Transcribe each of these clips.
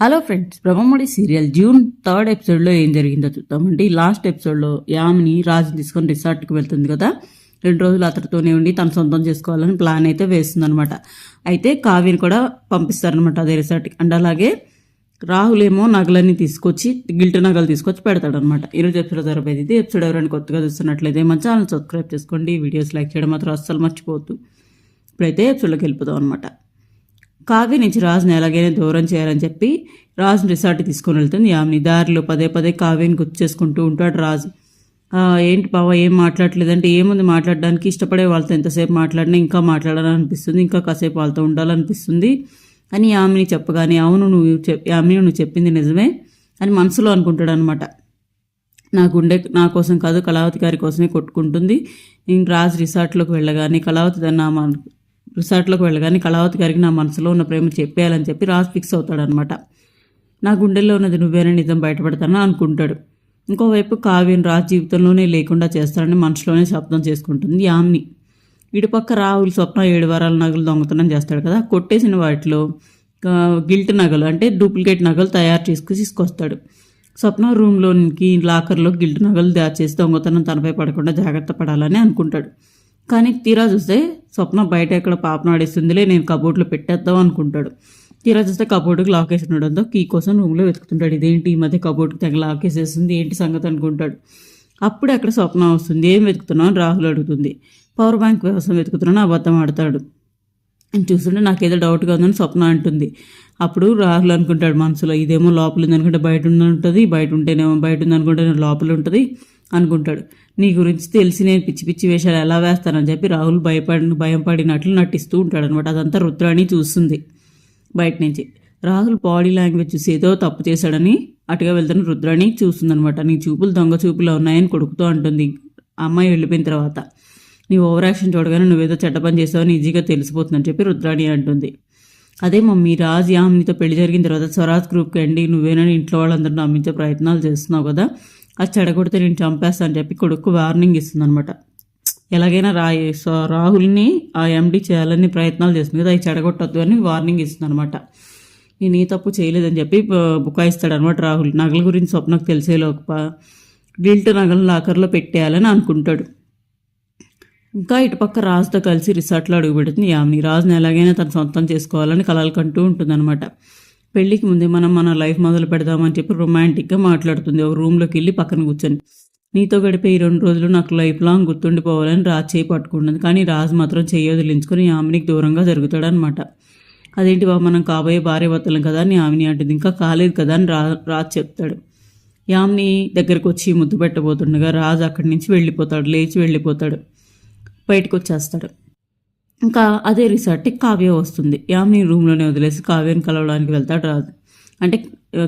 Hello friends Brahmamudi serial June third ఎపిసోడ్లో ఏం జరిగిందో చూద్దామండి. లాస్ట్ ఎపిసోడ్లో యామిని రాజు తీసుకొని రిసార్ట్కి వెళ్తుంది కదా. రెండు రోజులు అతడితోనే ఉండి తను సొంతం చేసుకోవాలని ప్లాన్ అయితే వేస్తుందనమాట అయితే కావ్యని కూడా పంపిస్తారనమాట అదే రిసార్ట్కి. అండ్ అలాగే రాహుల్ ఏమో నగలన్నీ తీసుకొచ్చి గిల్ట్ నగలు తీసుకొచ్చి పెడతాడనమాట ఈరోజు ఎపిసోడ్ జరగబోయేది ఇది. ఎపిసోడ్ ఎవరైనా కొత్తగా చూస్తున్నట్లయితే మన ఛానల్ సబ్స్క్రైబ్ చేసుకోండి. వీడియోస్ లైక్ చేయడం మాత్రం అస్సలు మర్చిపోవద్దు. ఇప్పుడైతే ఎపిసోడ్లోకి వెళ్ళిపోతాం అనమాట కావ్య నుంచి రాజుని ఎలాగైనా దూరం చేయాలని చెప్పి రాజుని రిసార్ట్కి తీసుకొని వెళ్తుంది. ఆమెని దారిలో పదే పదే కావ్యని గుర్తు చేసుకుంటూ ఉంటాడు రాజు. ఏంటి బావ ఏం మాట్లాడలేదంటే ఏముంది మాట్లాడడానికి? ఇష్టపడే వాళ్ళతో ఎంతసేపు మాట్లాడినా ఇంకా మాట్లాడాలనిపిస్తుంది ఇంకా కాసేపు వాళ్ళతో ఉండాలనిపిస్తుంది అని ఆమెని చెప్పగానే అవును నువ్వు చెప్ నువ్వు చెప్పింది నిజమే అని మనసులో అనుకుంటాడు అనమాట నా గుండె నా కోసం కాదు కళావతి గారి కోసమే కొట్టుకుంటుంది. నేను రాజు రిసార్ట్లోకి వెళ్ళగానే కళావతి దాన్ని రిసార్ట్లోకి వెళ్ళగానే కళావతి గారికి నా మనసులో ఉన్న ప్రేమ చెప్పేయాలని చెప్పి రాజు ఫిక్స్ అవుతాడనమాట నా గుండెల్లో ఉన్నది నువ్వేనా నిజం బయటపడతానని అనుకుంటాడు. ఇంకోవైపు కావ్యం రాజ్ జీవితంలోనే లేకుండా చేస్తాడని మనసులోనే శబ్దం చేసుకుంటుంది యామ్ని. ఇటుపక్క రాహుల్ స్వప్న ఏడు వారాల నగలు దొంగతనం చేస్తాడు కదా కొట్టేసిన వాటిలో గిల్ట్ నగలు అంటే డూప్లికేట్ నగలు తయారు చేసుకుని తీసుకొస్తాడు. స్వప్న రూమ్లోనికి లాకర్లో గిల్ట్ నగలు దాచేసి దొంగతనం తనపై పడకుండా జాగ్రత్త పడాలని అనుకుంటాడు. కానీ తీరా చూస్తే స్వప్న బయట ఎక్కడ పాపను ఆడేస్తుందిలే నేను కబోర్డ్లో పెట్టేద్దాం అనుకుంటాడు. తీరా చూస్తే కబోర్డుకి లాక్ వేసి ఉండడంతో కీ కోసం రూమ్లో వెతుకుతుంటాడు. ఇదేంటి ఈ మధ్య కబోర్డ్కి తెగ లాక్ వేసేస్తుంది ఏంటి సంగతి అనుకుంటాడు. అప్పుడు అక్కడ స్వప్న వస్తుంది ఏం వెతుకుతున్నావు అని రాహుల్ అడుగుతుంది. పవర్ బ్యాంక్ కోసం వెతుకుతున్నాను అబద్ధం ఆడతాడు. చూస్తుంటే నాకేదో డౌట్గా ఉందని స్వప్న అంటుంది. అప్పుడు రాహుల్ అనుకుంటాడు మనసులో ఇదేమో లోపల ఉంది అనుకుంటే బయట ఉంది ఉంటుంది బయట ఉంటేనేమో బయట ఉంది అనుకుంటే లోపల ఉంటుంది. అనుకుంటాడు. నీ గురించి తెలిసి నేను పిచ్చి పిచ్చి వేషాలు ఎలా వేస్తానని చెప్పి రాహుల్ భయపడి భయం పడినట్లు నటిస్తూ ఉంటాడు అనమాట అదంతా రుద్రాణి చూస్తుంది బయట నుంచి. రాహుల్ బాడీ లాంగ్వేజ్ చూసి ఏదో తప్పు చేశాడని అటుగా వెళ్తున్న రుద్రాణి చూస్తుందనమాట నీ చూపులు దొంగ చూపులు ఉన్నాయని కొడుకుతూ అంటుంది. అమ్మాయి వెళ్ళిపోయిన తర్వాత నీ ఓవర్ యాక్షన్ చూడగానే నువ్వేదో చెడ్డ పని చేసావని ఈజీగా తెలిసిపోతుందని చెప్పి రుద్రాణి అంటుంది. అదే మమ్మీ రాజ్ యామ్నితో పెళ్ళి జరిగిన తర్వాత స్వరాజ్ గ్రూప్కి అండి నువ్వేనని ఇంట్లో వాళ్ళందరూ నమ్మించే ప్రయత్నాలు చేస్తున్నావు కదా. అది చెడగొడితే నేను చంపేస్తా అని చెప్పి కొడుకు వార్నింగ్ ఇస్తుంది అనమాట ఎలాగైనా రా సో- రాహుల్ని ఆ ఎండి చేయాలని ప్రయత్నాలు చేస్తుంది కదా అది చెడగొట్టద్దు అని వార్నింగ్ ఇస్తుంది అనమాట నేను ఈ తప్పు చేయలేదని చెప్పి బుకాయిస్తాడనమాట బుకాయిస్తాడు అనమాట రాహుల్. నగల గురించి స్వప్నకు తెలిసేలోక గిల్ట్ నగలు లాకర్లో పెట్టేయాలని అనుకుంటాడు. ఇంకా ఇటుపక్క రాజుతో కలిసి రిసార్ట్లో అడుగుపెడుతుంది యామిని. రాజుని ఎలాగైనా తను సొంతం చేసుకోవాలని కలలు కంటూ ఉంటుందన్నమాట. పెళ్ళికి ముందే మనం మన లైఫ్ మొదలు పెడదామని చెప్పి రొమాంటిక్గా మాట్లాడుతుంది. ఒక రూమ్లోకి వెళ్ళి పక్కన కూర్చొని. నీతో గడిపే ఈ రెండు రోజులు నాకు లైఫ్ లాంగ్ గుర్తుండిపోవాలని రాజు చేయి పట్టుకుంటుంది. కానీ రాజు మాత్రం చెయ్యి వదిలించుకొని ఆమెనికి దూరంగా జరుగుతాడనమాట అదేంటి బాబు మనం కాబోయే భార్య భర్తలం కదా అని యామిని అంటుంది. ఇంకా కాలేదు కదా అని రా రాజు చెప్తాడు. యామిని దగ్గరకు వచ్చి ముద్దు పెట్టబోతుండగా రాజు అక్కడి నుంచి వెళ్ళిపోతాడు. లేచి వెళ్ళిపోతాడు. బయటకు వచ్చేస్తాడు ఇంకా అదే రిసార్ట్కి కావ్య వస్తుంది. యామిని రూమ్లోనే వదిలేసి కావ్యని కలవడానికి వెళ్తాడు రాదు. అంటే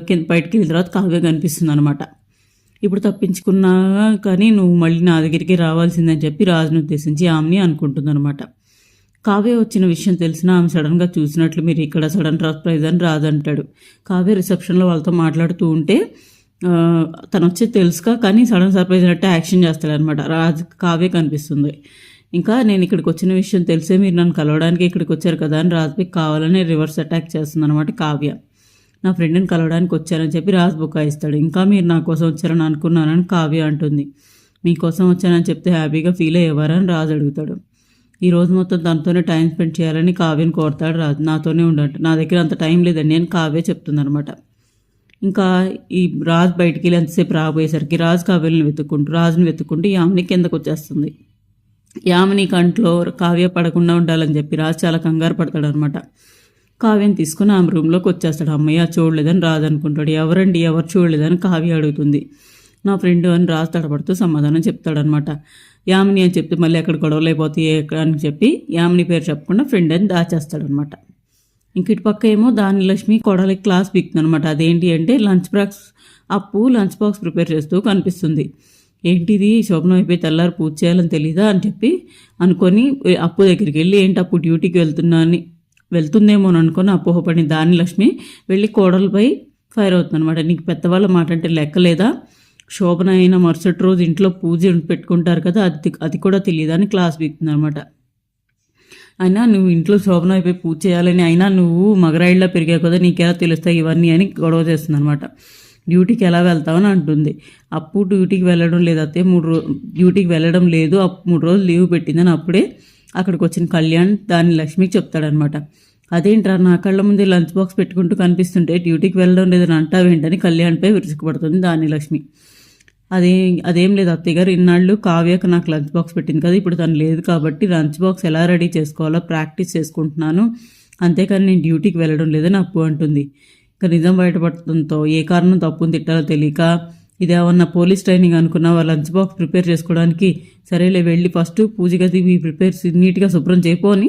కింద బయటికి వెళ్ళిన తర్వాత కావ్య కనిపిస్తుంది అనమాట ఇప్పుడు తప్పించుకున్నా కానీ నువ్వు మళ్ళీ నా దగ్గరికి రావాల్సిందని చెప్పి రాజును ఉద్దేశించి ఆమెని అనుకుంటుందన్నమాట కావ్య వచ్చిన విషయం తెలిసినా ఆమె సడన్గా చూసినట్లు మీరు ఇక్కడ సడన్ సర్ప్రైజ్ అని రాదంటాడు. అంటాడు కావ్య రిసెప్షన్లో వాళ్ళతో మాట్లాడుతూ ఉంటే తను వచ్చి తెలుసుక కానీ సడన్ సర్ప్రైజ్ అన్నట్టు యాక్షన్ చేస్తాడనమాట రాజు కావ్య కనిపిస్తుంది. ఇంకా నేను ఇక్కడికి వచ్చిన విషయం తెలిసే మీరు నన్ను కలవడానికి ఇక్కడికి వచ్చారు కదా అని రాజ్బిక్ కావాలని రివర్స్ అటాక్ చేస్తుంది అనమాట కావ్య. నా ఫ్రెండ్ని కలవడానికి వచ్చారని చెప్పి రాజు బుకాయిస్తాడు ఇంకా మీరు నా కోసం వచ్చారని అనుకున్నానని కావ్య అంటుంది. మీకోసం వచ్చానని చెప్తే హ్యాపీగా ఫీల్ అయ్యేవారని రాజు అడుగుతాడు. ఈ రోజు మొత్తం తనతోనే టైం స్పెండ్ చేయాలని కావ్యని కోరుతాడు రాజు. నాతోనే ఉండంట. నా దగ్గర అంత టైం లేదండి అని కావ్య చెప్తుంది అనమాట ఇంకా ఈ రాజు బయటికి వెళ్ళి ఎంతసేపు రాబోయేసరికి రాజు కావ్యని వెతుక్కుంటూ రాజుని వెతుక్కుంటూ యామిని కిందకు వచ్చేస్తుంది. యామిని కంట్లో కావ్య పడకుండా ఉండాలని చెప్పి రాజు చాలా కంగారు పడతాడు అనమాట కావ్యం తీసుకుని ఆమె రూమ్లోకి వచ్చేస్తాడు. అమ్మయ్య చూడలేదని రాజు అనుకుంటాడు. ఎవరండి? ఎవరు చూడలేదని కావ్య అడుగుతుంది. నా ఫ్రెండ్ అని రాజు తడబడుతూ సమాధానం చెప్తాడనమాట యామిని అని చెప్తే మళ్ళీ ఎక్కడ గొడవలు ఎక్కడ అని చెప్పి యామిని పేరు చెప్పకుండా ఫ్రెండ్ అని దాచేస్తాడనమాట ఇంక పక్క ఏమో దాని లక్ష్మి కొడలి క్లాస్ బిక్తుంది అనమాట అదేంటి అంటే lunch box Appu lunch box prepare చేస్తూ కనిపిస్తుంది. ఏంటిది? శోభనం అయిపోయి తెల్లారి పూజ చేయాలని తెలీదా అని చెప్పి అనుకొని అప్పు దగ్గరికి వెళ్ళి ఏంటి అప్పు? డ్యూటీకి వెళ్తున్నా అని. వెళ్తుందేమో అని అనుకొని అపోహపడిన దాని లక్ష్మి వెళ్ళి కోడలపై ఫైర్ అవుతుందన్నమాట. నీకు పెద్దవాళ్ళ మాట అంటే లెక్కలేదా శోభన అయిన మరుసటి రోజు ఇంట్లో పూజ పెట్టుకుంటారు కదా అది అది కూడా తెలియదు అని క్లాస్ బిక్తుంది అనమాట అయినా నువ్వు ఇంట్లో శోభన అయిపోయి పూజ చేయాలని అయినా నువ్వు మగరాయిల్లో పెరిగావు కదా నీకెలా తెలుస్తాయి ఇవన్నీ? అని గొడవ చేస్తుంది అనమాట డ్యూటీకి ఎలా వెళ్తావని అంటుంది. అప్పు డ్యూటీకి వెళ్ళడం లేదు అత్తే మూడు రో డ్యూటీకి వెళ్ళడం లేదు. అప్- మూడు రోజులు లీవ్ పెట్టిందని అప్పుడే అక్కడికి వచ్చిన కళ్యాణ్ దాని లక్ష్మికి చెప్తాడనమాట. అదేంట్రా నా కళ్ళ ముందే లంచ్ బాక్స్ పెట్టుకుంటూ కనిపిస్తుంటే డ్యూటీకి వెళ్ళడం లేదని అంటావేంటని కళ్యాణ్పై విరుచుకుపడుతుంది దాని లక్ష్మి. అదే అదేం లేదు అత్తయ్య గారు ఇన్నాళ్ళు కావ్యకు నాకు లంచ్ బాక్స్ పెట్టింది కదా ఇప్పుడు తను లేదు కాబట్టి లంచ్ బాక్స్ ఎలా రెడీ చేసుకోవాలో ప్రాక్టీస్ చేసుకుంటున్నాను. అంతేకాని నేను డ్యూటీకి వెళ్ళడం లేదని అప్పు అంటుంది. నిజం బయటపడటంతో ఏ కారణం తప్పుని తిట్టాలో తెలియక ఇదేమన్నా పోలీస్ ట్రైనింగ్ అనుకున్నావా? లంచ్ బాక్స్ ప్రిపేర్ చేసుకోవడానికి సరేలే వెళ్ళి ఫస్ట్ పూజ గది ప్రిపేర్ నీట్గా శుభ్రం చేయపోని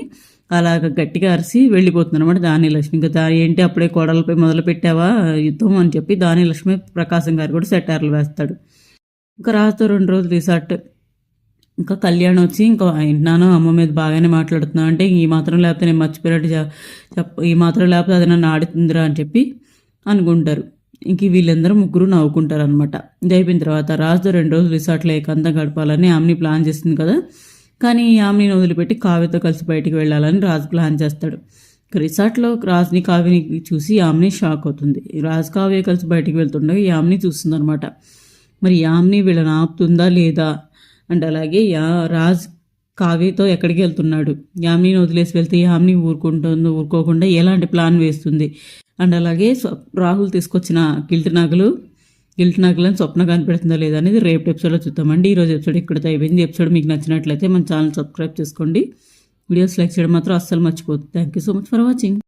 అలాగ గట్టిగా అరిసి వెళ్ళిపోతుందన్నమాట దాని లక్ష్మి ఇంకా దా ఏంటి అప్పుడే కోడలపై మొదలు పెట్టావా యుద్ధం అని చెప్పి దాని లక్ష్మి ప్రకాశం గారు కూడా సెటార్లు వేస్తాడు. ఇంకా రాజుతో రెండు రోజులు రిసార్ట్. ఇంకా కళ్యాణ్ వచ్చి ఇంకా వింటున్నాను అమ్మ మీద బాగానే మాట్లాడుతున్నా అంటే ఈ మాత్రం లేకపోతే నేను మర్చిపోయినట్టు చెప్ప ఈ మాత్రం లేకపోతే అది నన్ను ఆడుతుందిరా అని చెప్పి అనుకుంటారు. ఇంక వీళ్ళందరూ ముగ్గురు నవ్వుకుంటారు అనమాట ఇది అయిపోయిన తర్వాత రాజుతో రెండు రోజులు రిసార్ట్లో ఏకాంతం గడపాలని ఆమెని ప్లాన్ చేస్తుంది కదా. కానీ ఆమెని వదిలిపెట్టి కావ్యతో కలిసి బయటికి వెళ్ళాలని రాజు ప్లాన్ చేస్తాడు. రిసార్ట్లో రాజుని కావ్యని చూసి ఆమెని షాక్ అవుతుంది. రాజు కావ్య కలిసి బయటికి వెళ్తుండగా యామ్ని చూస్తుందనమాట చూస్తుంది అనమాట మరి యామ్ని వీళ్ళని ఆపుతుందా లేదా? అండ్ అలాగే యా రాజ్ కావ్యతో ఎక్కడికి వెళ్తున్నాడు? యామ్ని వదిలేసి వెళ్తే యామ్ని ఊరుకుంటుందో ఊరుకోకుండా ఎలాంటి ప్లాన్ వేస్తుంది? అండ్ అలాగే రాహుల్ తీసుకొచ్చిన గిల్ట్ నగలు. గిల్ట్ నగలను స్వప్న కనిపెడుతుందో లేదా అనేది రేపు ఎపిసోడ్లో చూద్దామండి. ఈరోజు ఎపిసోడ్ ఇక్కడ అయిపోయింది. ఎపిసోడ్ మీకు నచ్చినట్లయితే మన ఛానల్ సబ్స్క్రైబ్ చేసుకోండి. వీడియోస్ లైక్ చేయడం మాత్రం అస్సలు మర్చిపోతుంది thank you so much for watching